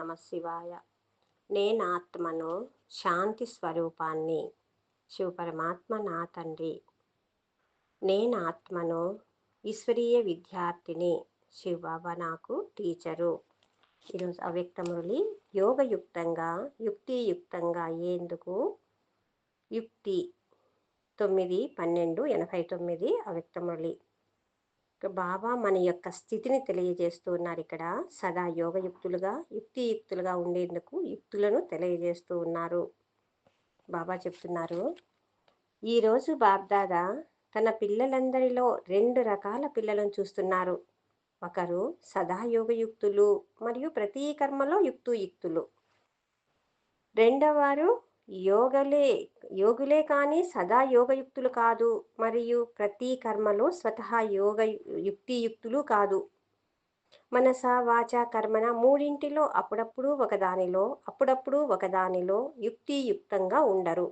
నమ శివాయ. నేనాత్మను శాంతి స్వరూపాన్ని శివపరమాత్మ నా తండ్రి. నేనాత్మను ఈశ్వరీయ విద్యార్థిని శివబాబా నాకు టీచరు. ఈరోజు అవ్యక్త మురళి యోగయుక్తంగా యుక్తియుక్తంగా అయ్యేందుకు యుక్తి తొమ్మిది పన్నెండు ఎనభై తొమ్మిది అవ్యక్త మురళి బాబా మన యొక్క స్థితిని తెలియజేస్తూ ఉన్నారు ఇక్కడ. సదా యోగయుక్తులుగా యుక్తియుక్తులుగా ఉండేందుకు యుక్తులను తెలియజేస్తూ ఉన్నారు. బాబా చెప్తున్నారు. ఈరోజు బాబ్దాదా తన పిల్లలందరిలో రెండు రకాల పిల్లలను చూస్తున్నారు. ఒకరు సదా యోగయుక్తులు మరియు ప్రతి కర్మలో యుక్తుయుక్తులు. రెండవారు యోగలే యోగులే కానీ సదా యోగయుక్తులు కాదు. మరియు ప్రతి కర్మలో స్వతహా యోగ యుక్తియుక్తులు కాదు. మనస వాచ కర్మన మూడింటిలో అప్పుడప్పుడు ఒకదానిలో అప్పుడప్పుడు ఒకదానిలో యుక్తియుక్తంగా ఉండరు.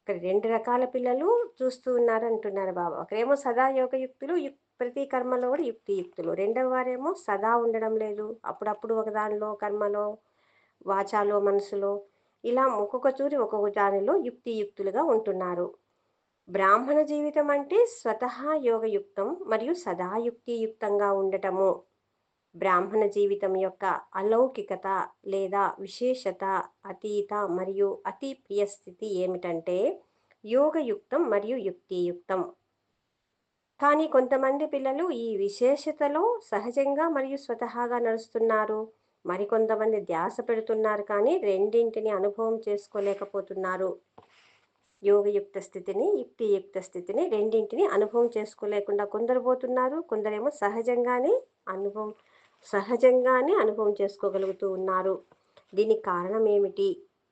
ఇక్కడ రెండు రకాల పిల్లలు చూస్తూ ఉన్నారు అంటున్నారు బాబా. ఒకరేమో సదా యోగయుక్తులు యుక్ ప్రతి కర్మలో కూడా యుక్తియుక్తులు. రెండవ వారేమో సదా ఉండడం లేదు. అప్పుడప్పుడు ఒకదానిలో కర్మలో వాచాలో మనసులో ఇలా ఒక్కొక్క చూరి ఒక్కొక్క దానిలో యుక్తియుక్తులుగా ఉంటున్నారు. బ్రాహ్మణ జీవితం అంటే స్వతహా యోగయుక్తం మరియు సదాయుక్తియుక్తంగా ఉండటము. బ్రాహ్మణ జీవితం యొక్క అలౌకికత లేదా విశేషత అతీత మరియు అతి ప్రియ స్థితి ఏమిటంటే యోగయుక్తం మరియు యుక్తియుక్తం. కానీ కొంతమంది పిల్లలు ఈ విశేషతలో సహజంగా మరియు స్వతహాగా నడుస్తున్నారు. మరికొంతమంది ధ్యాస పెడుతున్నారు కానీ రెండింటిని అనుభవం చేసుకోలేకపోతున్నారు. యోగయుక్త స్థితిని యుక్తియుక్త స్థితిని రెండింటిని అనుభవం చేసుకోలేకుండా కొందరు పోతున్నారు కొందరేమో సహజంగానే అనుభవం సహజంగానే అనుభవం చేసుకోగలుగుతూ ఉన్నారు. దీనికి కారణం ఏమిటి?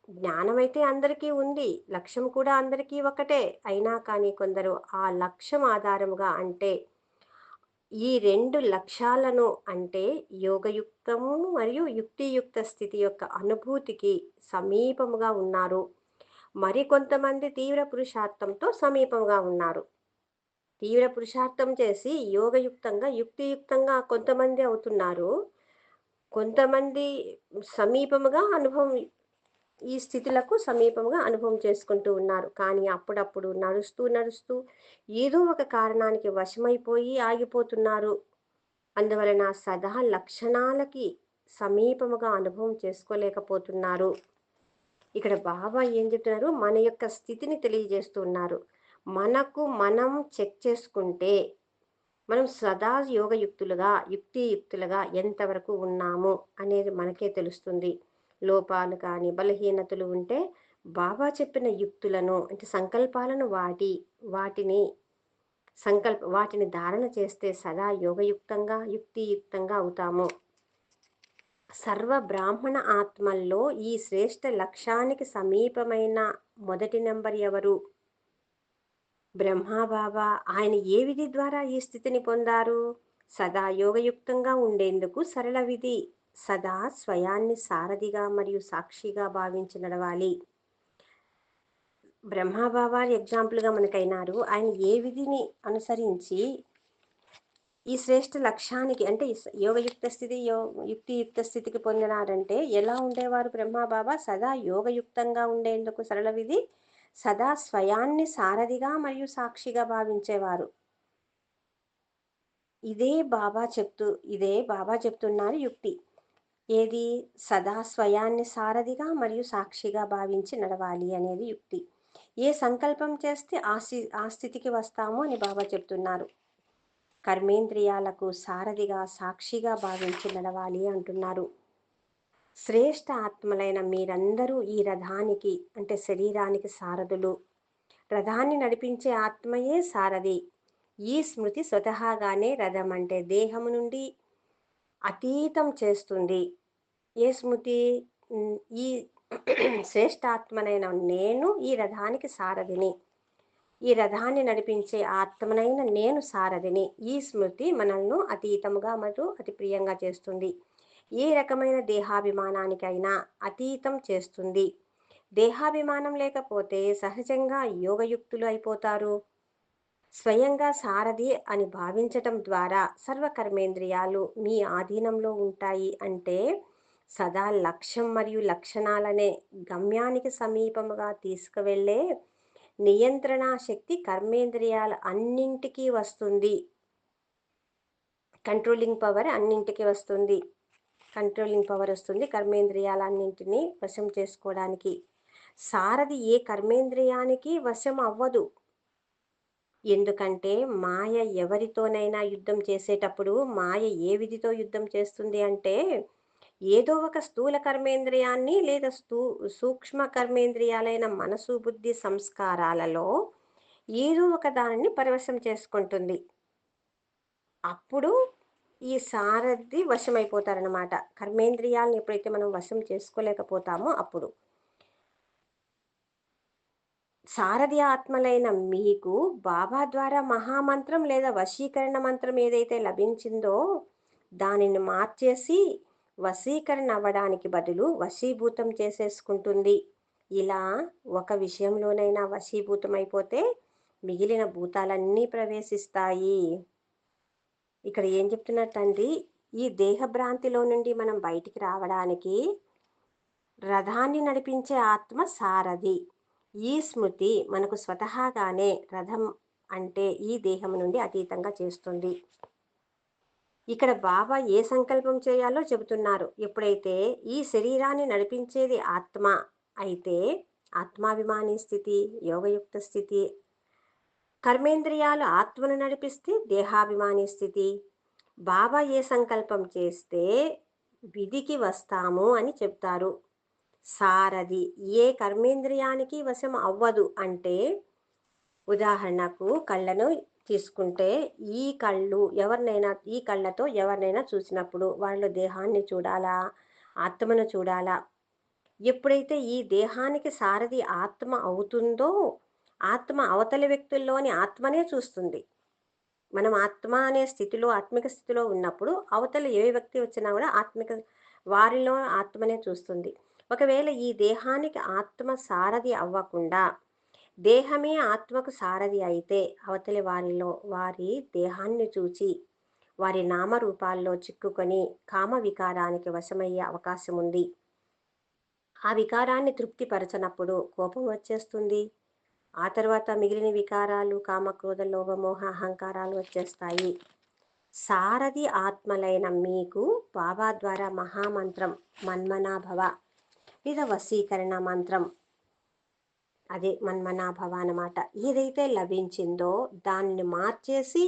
జ్ఞానం అయితే అందరికీ ఉంది లక్ష్యం కూడా అందరికీ ఒకటే. అయినా కానీ కొందరు ఆ లక్ష్యం ఆధారముగా అంటే ఈ రెండు లక్ష్యాలను అంటే యోగయుక్తము మరియు యుక్తియుక్త స్థితి యొక్క అనుభూతికి సమీపముగా ఉన్నారు. మరికొంతమంది తీవ్ర పురుషార్థంతో సమీపంగా ఉన్నారు. తీవ్ర పురుషార్థం చేసి యోగయుక్తంగా యుక్తియుక్తంగా కొంతమంది అవుతున్నారు. కొంతమంది సమీపముగా అనుభవం ఈ స్థితులకు సమీపంగా అనుభవం చేసుకుంటూ ఉన్నారు. కానీ అప్పుడప్పుడు నడుస్తూ నడుస్తూ ఏదో ఒక కారణానికి వశమైపోయి ఆగిపోతున్నారు. అందువలన సదా లక్షణాలకి సమీపముగా అనుభవం చేసుకోలేకపోతున్నారు. ఇక్కడ బాబా ఏం చెప్తున్నారు? మన యొక్క స్థితిని తెలియజేస్తున్నారు. మనకు మనం చెక్ చేసుకుంటే మనం సదా యోగయుక్తులుగా యుక్తియుక్తులుగా ఎంతవరకు ఉన్నాము అనేది మనకే తెలుస్తుంది. లోపాలు కానీ బలహీనతలు ఉంటే బాబా చెప్పిన యుక్తులను అంటే సంకల్పాలను వాటి వాటిని సంకల్ప వాటిని ధారణ చేస్తే సదా యోగయుక్తంగా యుక్తియుక్తంగా అవుతాము. సర్వ బ్రాహ్మణ ఆత్మల్లో ఈ శ్రేష్ఠ లక్ష్యానికి సమీపమైన మొదటి నెంబర్ ఎవరు? బ్రహ్మాబాబా. ఆయన ఏ విధి ద్వారా ఈ స్థితిని పొందారు? సదా యోగయుక్తంగా ఉండేందుకు సరళ విధి. సదా స్వయాన్ని సారథిగా మరియు సాక్షిగా భావించి నడవాలి. బ్రహ్మాబాబా ఎగ్జాంపుల్గా మనకైనారు. ఆయన ఏ విధిని అనుసరించి ఈ శ్రేష్ఠ లక్ష్యానికి అంటే యోగయుక్త స్థితి యో యుక్తియుక్త స్థితికి పొందినారంటే ఎలా ఉండేవారు బ్రహ్మాబాబా సదా యోగయుక్తంగా ఉండేందుకు సరళ విధి సదా స్వయాన్ని సారథిగా మరియు సాక్షిగా భావించేవారు. ఇదే బాబా చెప్తూ ఇదే బాబా చెప్తున్నారు యుక్తి. ఏది? సదా స్వయాన్ని సారథిగా మరియు సాక్షిగా భావించి నడవాలి అనేది యుక్తి. ఏ సంకల్పం చేస్తే ఆ ఆ స్థితికి వస్తామో అని బాబా చెప్తున్నారు. కర్మేంద్రియాలకు సారథిగా సాక్షిగా భావించి నడవాలి అంటున్నారు. శ్రేష్ఠ ఆత్మలైన మీరందరూ ఈ రథానికి అంటే శరీరానికి సారథులు. రథాన్ని నడిపించే ఆత్మయే సారథి. ఈ స్మృతి స్వతహాగానే రథం అంటే దేహము నుండి అతీతం చేస్తుంది. ఏ స్మృతి ఈ శ్రేష్టాత్మనైన నేను ఈ రథానికి సారథిని ఈ రథాన్ని నడిపించే ఆత్మనైన నేను సారథిని ఈ స్మృతి మనల్ని అతీతముగా మరియు అతి ప్రియంగా చేస్తుంది. ఏ రకమైన దేహాభిమానానికైనా అతీతం చేస్తుంది. దేహాభిమానం లేకపోతే సహజంగా యోగయుక్తులు అయిపోతారు. స్వయంగా సారథి అని భావించటం ద్వారా సర్వకర్మేంద్రియాలు మీ ఆధీనంలో ఉంటాయి అంటే సదా లక్ష్యం మరియు లక్షణాలనే గమ్యానికి సమీపముగా తీసుకువెళ్ళే నియంత్రణ శక్తి కర్మేంద్రియాల అన్నింటికీ వస్తుంది. కంట్రోలింగ్ పవర్ అన్నింటికి వస్తుంది. కంట్రోలింగ్ పవర్ వస్తుంది కర్మేంద్రియాలన్నింటినీ వశం చేసుకోవడానికి. సారథి ఏ కర్మేంద్రియానికి వశం అవ్వదు. ఎందుకంటే మాయ ఎవరితోనైనా యుద్ధం చేసేటప్పుడు మాయ ఏ విధితో యుద్ధం చేస్తుంది అంటే ఏదో ఒక స్థూల కర్మేంద్రియాన్ని లేదా స్థూ సూక్ష్మ కర్మేంద్రియాలైన మనసు బుద్ధి సంస్కారాలలో ఏదో ఒక దానిని పరివశం చేసుకుంటుంది. అప్పుడు ఈ సారథి వశమైపోతారనమాట కర్మేంద్రియాలను ఎప్పుడైతే మనం వశం చేసుకోలేకపోతామో అప్పుడు. సారథి ఆత్మలైన మీకు బాబా ద్వారా మహామంత్రం లేదా వశీకరణ మంత్రం ఏదైతే లభించిందో దానిని మార్చేసి వశీకరణ అవ్వడానికి బదులు వశీభూతం చేసేసుకుంటుంది. ఇలా ఒక విషయంలోనైనా వశీభూతం అయిపోతే మిగిలిన భూతాలన్నీ ప్రవేశిస్తాయి. ఇక్కడ ఏం చెప్తున్నట్టండి? ఈ దేహభ్రాంతిలో నుండి మనం బయటికి రావడానికి రథాన్ని నడిపించే ఆత్మ సారథి. ఈ స్మృతి మనకు స్వతహాగానే రథం అంటే ఈ దేహం నుండి అతీతంగా చేస్తుంది. ఇక్కడ బాబా ఏ సంకల్పం చేయాలో చెబుతున్నారు. ఎప్పుడైతే ఈ శరీరాన్ని నడిపించేది ఆత్మ అయితే ఆత్మాభిమాని స్థితి యోగయుక్త స్థితి కర్మేంద్రియాలు ఆత్మను నడిపిస్తే దేహాభిమాని స్థితి బాబా ఏ సంకల్పం చేస్తే విధికి వస్తాము అని చెప్తారు. సారథి ఏ కర్మేంద్రియానికి వశం అవ్వదు అంటే ఉదాహరణకు కళ్ళను తీసుకుంటే ఈ కళ్ళు ఎవరినైనా ఈ కళ్ళతో ఎవరినైనా చూసినప్పుడు వాళ్ళు దేహాన్ని చూడాలా? ఆత్మను చూడాలా? ఎప్పుడైతే ఈ దేహానికి సారథి ఆత్మ అవుతుందో ఆత్మ అవతలి వ్యక్తుల్లోని ఆత్మనే చూస్తుంది. మనం ఆత్మ అనే స్థితిలో ఆత్మిక స్థితిలో ఉన్నప్పుడు అవతల ఏ వ్యక్తి వచ్చినా కూడా ఆత్మిక వారిలో ఆత్మనే చూస్తుంది. ఒకవేళ ఈ దేహానికి ఆత్మ సారథి అవ్వకుండా దేహమే ఆత్మకు సారథి అయితే అవతలి వారిలో వారి దేహాన్ని చూచి వారి నామరూపాల్లో చిక్కుకొని కామ వికారానికి వశమయ్యే అవకాశం ఉంది ఆ వికారాన్ని తృప్తిపరచనప్పుడు కోపం వచ్చేస్తుంది. ఆ తర్వాత మిగిలిన వికారాలు కామక్రోధ లోభమోహ అహంకారాలు వచ్చేస్తాయి. సారథి ఆత్మలైన మీకు బాబా ద్వారా మహామంత్రం మన్మనాభవ లేదా వశీకరణ మంత్రం అదే మన్మనాభవ అన్నమాట ఏదైతే లభించిందో దాన్ని మార్చేసి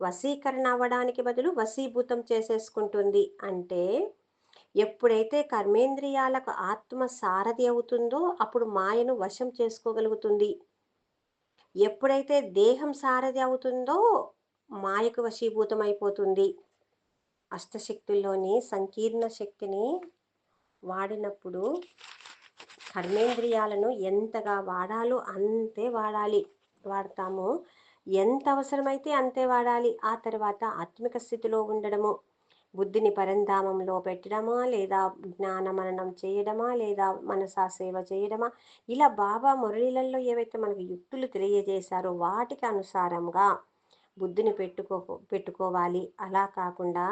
వశీకరణ అవ్వడానికి బదులు వశీభూతం చేసేసుకుంటుంది. అంటే ఎప్పుడైతే కర్మేంద్రియాలకు ఆత్మ సారథి అవుతుందో అప్పుడు మాయను వశం చేసుకోగలుగుతుంది. ఎప్పుడైతే దేహం సారథి అవుతుందో మాయకు వశీభూతం అయిపోతుంది. అష్టశక్తుల్లోని సంకీర్ణ శక్తిని వాడినప్పుడు కర్మేంద్రియాలను ఎంతగా వాడాలో అంతే వాడాలి. వాడతాము. ఎంత అవసరమైతే అంతే వాడాలి. ఆ తర్వాత ఆత్మిక స్థితిలో ఉండడము. బుద్ధిని పరంధామంలో పెట్టడమా? లేదా జ్ఞాన మననం చేయడమా? లేదా మనసా సేవ చేయడమా? ఇలా బాబా మురళీలలో ఏవైతే మనకు యుక్తులు తెలియజేశారో వాటికి అనుసారంగా బుద్ధిని పెట్టుకో పెట్టుకోవాలి. అలా కాకుండా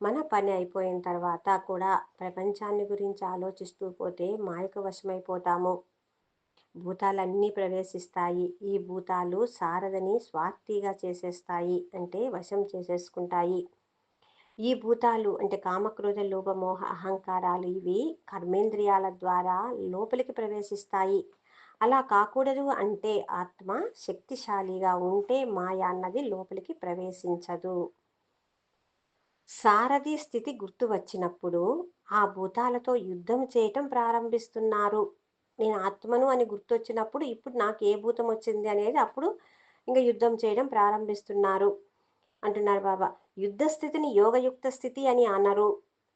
మన పని అయిపోయిన తర్వాత కూడా ప్రపంచాన్ని గురించి ఆలోచిస్తూ పోతే మాయకు వశమైపోతాము. భూతాలన్నీ ప్రవేశిస్తాయి. ఈ భూతాలు సారదని స్వార్థిగా చేసేస్తాయి అంటే వశం చేసేసుకుంటాయి. ఈ భూతాలు అంటే కామక్రోధ లోభమోహ అహంకారాలు ఇవి కర్మేంద్రియాల ద్వారా లోపలికి ప్రవేశిస్తాయి. అలా కాకూడదు అంటే ఆత్మ శక్తిశాలిగా ఉంటే మాయ అన్నది లోపలికి ప్రవేశించదు. సారథి స్థితి గుర్తు వచ్చినప్పుడు ఆ భూతాలతో యుద్ధం చేయటం ప్రారంభిస్తున్నారు. నేను ఆత్మను అని గుర్తొచ్చినప్పుడు ఇప్పుడు నాకు ఏ భూతం వచ్చింది అనేది అప్పుడు ఇంకా యుద్ధం చేయడం ప్రారంభిస్తున్నారు. అంటున్నారు బాబా. యుద్ధ స్థితిని యోగయుక్త స్థితి అని అనరు.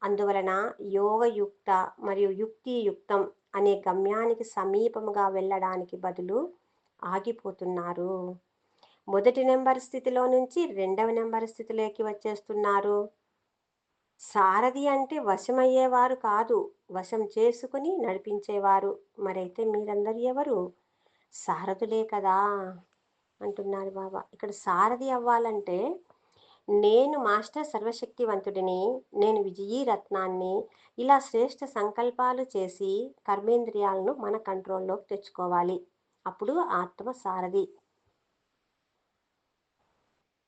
అందువలన యోగయుక్త మరియు యుక్తియుక్తం అనే గమ్యానికి సమీపముగా వెళ్ళడానికి బదులు ఆగిపోతున్నారు. మొదటి నెంబర్ స్థితిలో నుంచి రెండవ నెంబర్ స్థితిలోకి వచ్చేస్తున్నారు. సారథి అంటే వశమయ్యేవారు కాదు. వశం చేసుకుని నడిపించేవారు. మరైతే మీరందరు ఎవరు? సారథులే కదా! అంటున్నారు బాబా. ఇక్కడ సారథి అవ్వాలంటే నేను మాస్టర్ సర్వశక్తివంతుడిని నేను విజయీ రత్నాన్ని ఇలా శ్రేష్ఠ సంకల్పాలు చేసి కర్మేంద్రియాలను మన కంట్రోల్లోకి తెచ్చుకోవాలి. అప్పుడు ఆత్మ సారథి.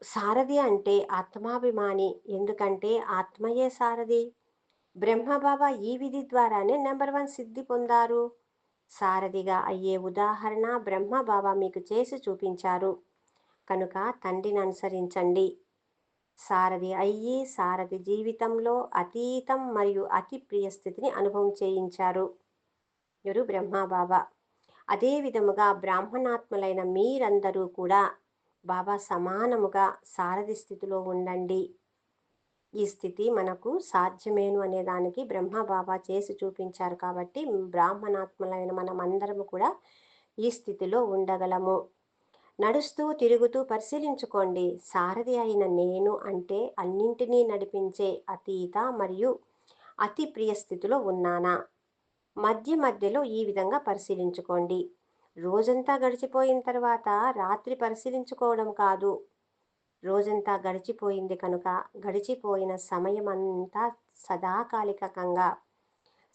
సారథి అంటే ఆత్మాభిమాని. ఎందుకంటే ఆత్మయే సారథి. బ్రహ్మబాబా ఈ విధి ద్వారానే నెంబర్ వన్ సిద్ధి పొందారు. సారథిగా అయ్యే ఉదాహరణ బ్రహ్మబాబా మీకు చేసి చూపించారు. కనుక తండ్రిని అనుసరించండి. సారథి అయ్యి సారథి జీవితంలో అతీతం మరియు అతి ప్రియ స్థితిని అనుభవం చేయించారు. ఎవరు? బ్రహ్మబాబా. అదే విధముగా బ్రాహ్మణాత్మలైన మీరందరూ కూడా బాబా సమానముగా సారథి స్థితిలో ఉండండి. ఈ స్థితి మనకు సాధ్యమేను అనే దానికి బ్రహ్మ బాబా చేసి చూపించారు కాబట్టి బ్రాహ్మణాత్మలైన మనం అందరము కూడా ఈ స్థితిలో ఉండగలము. నడుస్తూ తిరుగుతూ పరిశీలించుకోండి. సారథి అయిన నేను అంటే అన్నింటినీ నడిపించే అతీత మరియు అతి ప్రియ స్థితిలో ఉన్నానా? మధ్య మధ్యలో ఈ విధంగా పరిశీలించుకోండి. రోజంతా గడిచిపోయిన తర్వాత రాత్రి పరిశీలించుకోవడం కాదు. రోజంతా గడిచిపోయింది కనుక గడిచిపోయిన సమయం అంతా సదాకాలికంగా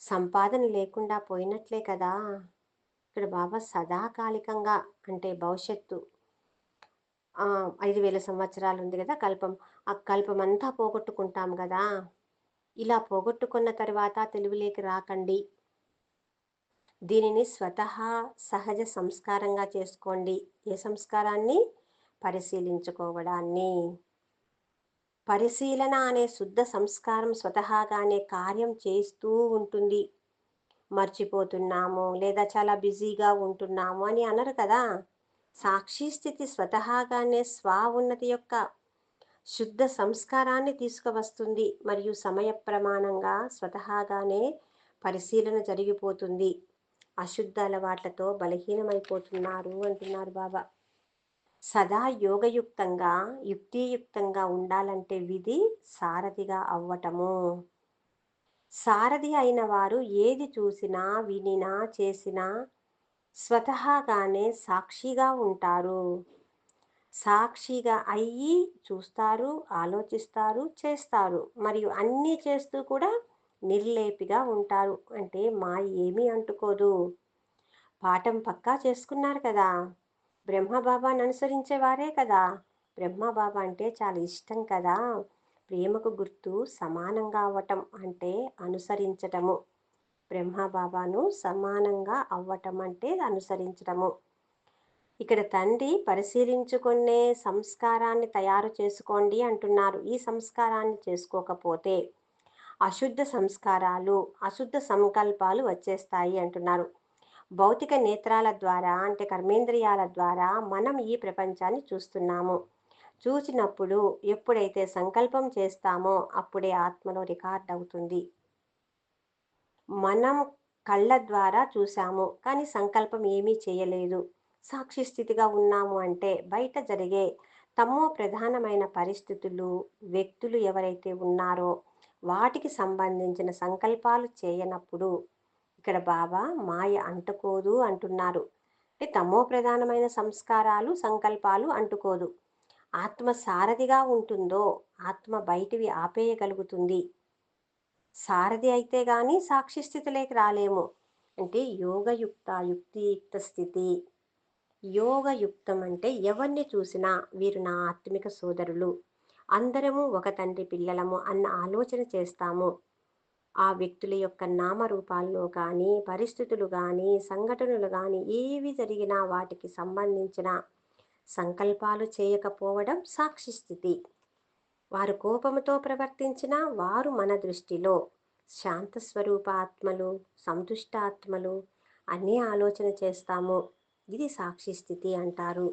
సంపాదన లేకుండా పోయినట్లే కదా. ఇక్కడ బాబా సదాకాలికంగా అంటే భవిష్యత్తు. ఐదు వేల సంవత్సరాలు ఉంది కదా కల్పం. ఆ కల్పం అంతా పోగొట్టుకుంటాం కదా. ఇలా పోగొట్టుకున్న తర్వాత తెలివిలేకి రాకండి. దీనిని స్వతహా సహజ సంస్కారంగా చేసుకోండి. ఏ సంస్కారాన్ని? పరిశీలించుకోవడాన్ని. పరిశీలన అనే శుద్ధ సంస్కారం స్వతహాగానే కార్యం చేస్తూ ఉంటుంది. మర్చిపోతున్నాము లేదా చాలా బిజీగా ఉంటున్నాము అని అనరు కదా. సాక్షి స్థితి స్వతహాగానే స్వ ఉన్నతి యొక్క శుద్ధ సంస్కారాన్ని తీసుకువస్తుంది. మరియు సమయ ప్రమాణంగా స్వతహాగానే పరిశీలన జరిగిపోతుంది. అశుద్ధ అలవాట్లతో బలహీనమైపోతున్నారు అంటున్నారు బాబా. సదా యోగయుక్తంగా యుక్తియుక్తంగా ఉండాలంటే విధి సారథిగా అవ్వటము. సారథి అయిన వారు ఏది చూసినా వినినా చేసినా స్వతహాగానే సాక్షిగా ఉంటారు. సాక్షిగా అయ్యి చూస్తారు ఆలోచిస్తారు చేస్తారు. మరియు అన్నీ చేస్తూ కూడా నిర్లేపిగా ఉంటారు. అంటే మా ఏమీ అంటుకోదు. పాఠం పక్కా చేసుకున్నారు కదా. బ్రహ్మబాబాను అనుసరించేవారే కదా. బ్రహ్మబాబా అంటే చాలా ఇష్టం కదా. ప్రేమకు గుర్తు సమానంగా అవ్వటం అంటే అనుసరించటము. బ్రహ్మబాబాను సమానంగా అవ్వటం అంటే అనుసరించటము. ఇక్కడ తండ్రి పరిశీలించుకునే సంస్కారాన్ని తయారు చేసుకోండి అంటున్నారు. ఈ సంస్కారాన్ని చేసుకోకపోతే అశుద్ధ సంస్కారాలు అశుద్ధ సంకల్పాలు వచ్చేస్తాయి అంటున్నారు. భౌతిక నేత్రాల ద్వారా అంటే కర్మేంద్రియాల ద్వారా మనం ఈ ప్రపంచాన్ని చూస్తున్నాము. చూసినప్పుడు ఎప్పుడైతే సంకల్పం చేస్తామో అప్పుడే ఆత్మలో రికార్డ్ అవుతుంది. మనం కళ్ళ ద్వారా చూసాము కానీ సంకల్పం ఏమీ చేయలేదు. సాక్షి స్థితిగా ఉన్నాము అంటే బయట జరిగే తమో ప్రధానమైన పరిస్థితులు వ్యక్తులు ఎవరైతే ఉన్నారో వాటికి సంబంధించిన సంకల్పాలు చేయనప్పుడు ఇక్కడ బాబా మాయ అంటుకోదు అంటున్నారు. అంటే తమో ప్రధానమైన సంస్కారాలు సంకల్పాలు అంటుకోదు. ఆత్మ సారథిగా ఉంటుందో ఆత్మ బయటివి ఆపేయగలుగుతుంది. సారథి అయితే కానీ సాక్షి స్థితిలోకి రాలేము. అంటే యోగయుక్త యుక్తియుక్త స్థితి. యోగయుక్తం అంటే ఎవరిని చూసినా వీరు నా ఆత్మిక సోదరులు. అందరము ఒక తండ్రి పిల్లలము అన్న ఆలోచన చేస్తాము. ఆ వ్యక్తుల యొక్క నామరూపాల్లో కానీ పరిస్థితులు కానీ సంఘటనలు కానీ ఏవి జరిగినా వాటికి సంబంధించిన సంకల్పాలు చేయకపోవడం సాక్షి స్థితి. వారు కోపముతో ప్రవర్తించిన వారు మన దృష్టిలో శాంత స్వరూప ఆత్మలు సంతుష్టాత్మలు అన్నీ ఆలోచన చేస్తాము. ఇది సాక్షి స్థితి అంటారు.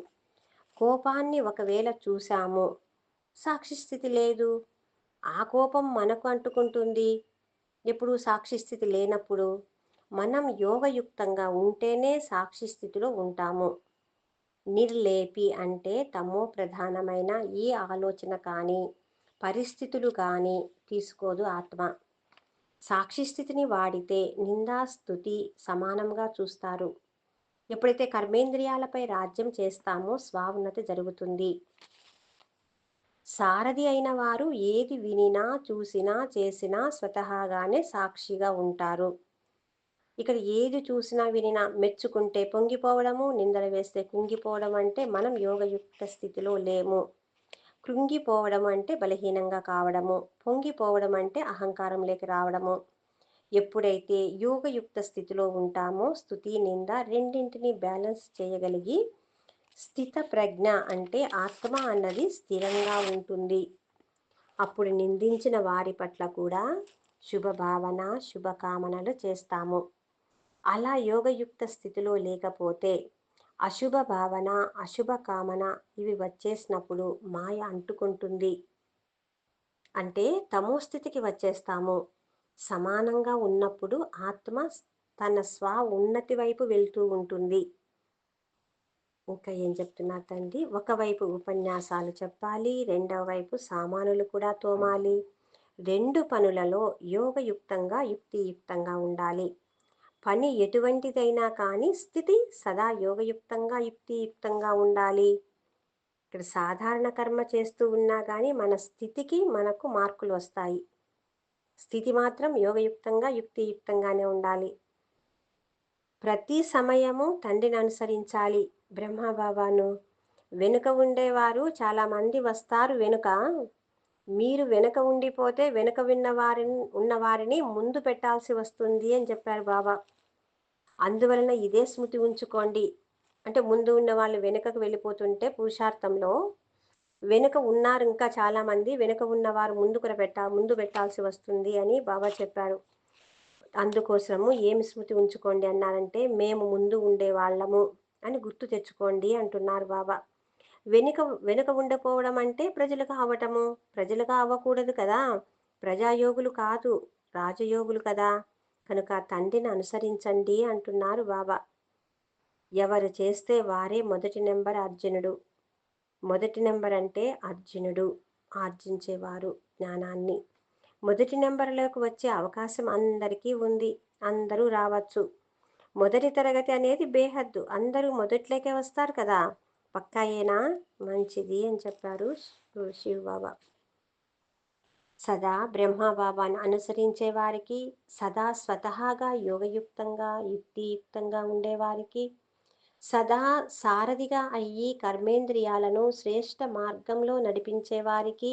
కోపాన్ని ఒకవేళ చూసాము సాక్షి స్థితి లేదు. ఆ కోపం మనకు అంటుకుంటుంది. ఎప్పుడు సాక్షి స్థితి లేనప్పుడు మనం యోగయుక్తంగా ఉంటేనే సాక్షి స్థితిలో ఉంటాము. నిర్లేపి అంటే తమో ప్రధానమైన ఈ ఆలోచన కానీ పరిస్థితులు కానీ తీసుకోదు ఆత్మ. సాక్షి స్థితిని వాడితే నిందాస్తుతి సమానంగా చూస్తారు. ఎప్పుడైతే కర్మేంద్రియాలపై రాజ్యం చేస్తామో స్వాన్నతి జరుగుతుంది. సారథి అయిన వారు ఏది వినినా చూసినా చేసినా స్వతహాగానే సాక్షిగా ఉంటారు. ఇక్కడ ఏది చూసినా వినినా మెచ్చుకుంటే పొంగిపోవడము నిందలు వేస్తే కుంగిపోవడం అంటే మనం యోగయుక్త స్థితిలో లేము. కృంగిపోవడం అంటే బలహీనంగా కావడము పొంగిపోవడం అంటే అహంకారం లేక రావడము. ఎప్పుడైతే యోగయుక్త స్థితిలో ఉంటామో స్థుతి నింద రెండింటిని బ్యాలెన్స్ చేయగలిగి స్థిత ప్రజ్ఞ అంటే ఆత్మ అన్నది స్థిరంగా ఉంటుంది. అప్పుడు నిందించిన వారి పట్ల కూడా శుభభావన శుభకామనలు చేస్తాము. అలా యోగయుక్త స్థితిలో లేకపోతే అశుభ భావన అశుభ కామన ఇవి వచ్చేసినప్పుడు మాయ అంటుకుంటుంది. అంటే తమో స్థితికి వచ్చేస్తాము. సమానంగా ఉన్నప్పుడు ఆత్మ తన స్వ ఉన్నతి వైపు వెళ్తూ ఉంటుంది. ఇంకా ఏం చెప్తున్నారు తండ్రి? ఒకవైపు ఉపన్యాసాలు చెప్పాలి రెండవ వైపు సామానులు కూడా తోమాలి. రెండు పనులలో యోగయుక్తంగా యుక్తియుక్తంగా ఉండాలి. పని ఎటువంటిదైనా కానీ స్థితి సదా యోగయుక్తంగా యుక్తియుక్తంగా ఉండాలి. ఇక్కడ సాధారణ కర్మ చేస్తూ ఉన్నా కానీ మన స్థితికి మనకు మార్కులు వస్తాయి. స్థితి మాత్రం యోగయుక్తంగా యుక్తియుక్తంగానే ఉండాలి. ప్రతి సమయము తండ్రిని అనుసరించాలి. బ్రహ్మబాబాను వెనుక ఉండేవారు చాలామంది వస్తారు. వెనుక మీరు వెనుక ఉండిపోతే వెనుక విన్న వారిని ముందు పెట్టాల్సి వస్తుంది అని చెప్పారు బాబా. అందువలన ఇదే స్మృతి ఉంచుకోండి. అంటే ముందు ఉన్న వాళ్ళు వెనుకకు వెళ్ళిపోతుంటే పురుషార్థంలో వెనుక ఉన్నారు ఇంకా చాలామంది వెనుక ఉన్నవారు ముందుకు పెట్టా ముందు పెట్టాల్సి వస్తుంది అని బాబా చెప్పారు. అందుకోసము ఏమి స్మృతి ఉంచుకోండి అన్నారంటే మేము ముందు ఉండే వాళ్ళము అని గుర్తు తెచ్చుకోండి అంటున్నారు బాబా. వెనుక వెనుక ఉండపోవడం అంటే ప్రజలుగా అవ్వటము ప్రజలుగా అవ్వకూడదు కదా. ప్రజాయోగులు కాదు రాజయోగులు కదా. కనుక తండ్రిని అనుసరించండి అంటున్నారు బాబా. ఎవరు చేస్తే వారే మొదటి నెంబర్ అర్జునుడు. మొదటి నెంబర్ అంటే అర్జునుడు. ఆర్జించేవారు జ్ఞానాన్ని. మొదటి నెంబర్లోకి వచ్చే అవకాశం అందరికీ ఉంది. అందరూ రావచ్చు. మొదటి తరగతి అనేది బేహద్దు. అందరూ మొదట్లోకే వస్తారు కదా. పక్కాయేనా? మంచిది అని చెప్పారు శివబాబా సదా బ్రహ్మబాబాను అనుసరించే వారికి సదా స్వతహాగా యోగయుక్తంగా యుక్తియుక్తంగా ఉండేవారికి సదా సారథిగా అయ్యి కర్మేంద్రియాలను శ్రేష్ఠ మార్గంలో నడిపించేవారికి వారికి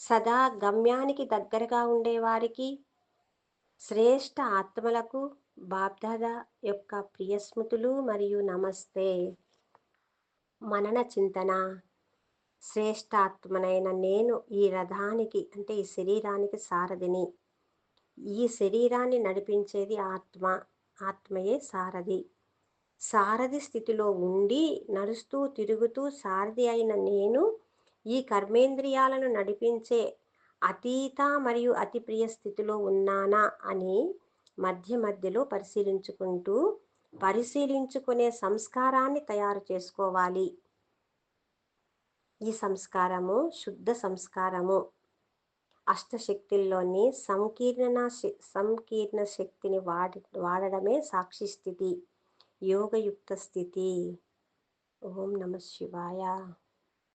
సదా గమ్యానికి దగ్గరగా ఉండేవారికి శ్రేష్ఠ ఆత్మలకు బాబ్దాదా యొక్క ప్రియస్మృతులు మరియు నమస్తే. మనన చింతన శ్రేష్టాత్మనైన నేను ఈ రథానికి అంటే ఈ శరీరానికి సారథిని. ఈ శరీరాన్ని నడిపించేది ఆత్మ. ఆత్మయే సారథి. సారథి స్థితిలో ఉండి నడుస్తూ తిరుగుతూ సారథి అయిన నేను ఈ కర్మేంద్రియాలను నడిపించే అతీత మరియు అతి ప్రియ స్థితిలో ఉన్నానా అని మధ్య మధ్యలో పరిశీలించుకుంటూ పరిశీలించుకునే సంస్కారాన్ని తయారు చేసుకోవాలి. ఈ సంస్కారము శుద్ధ సంస్కారము. అష్టశక్తుల్లోని సంకీర్ణ సంకీర్ణ శక్తిని వాడి వాడడమే సాక్షి స్థితి. యోగయుక్త స్థితి. ఓం నమ శివాయ.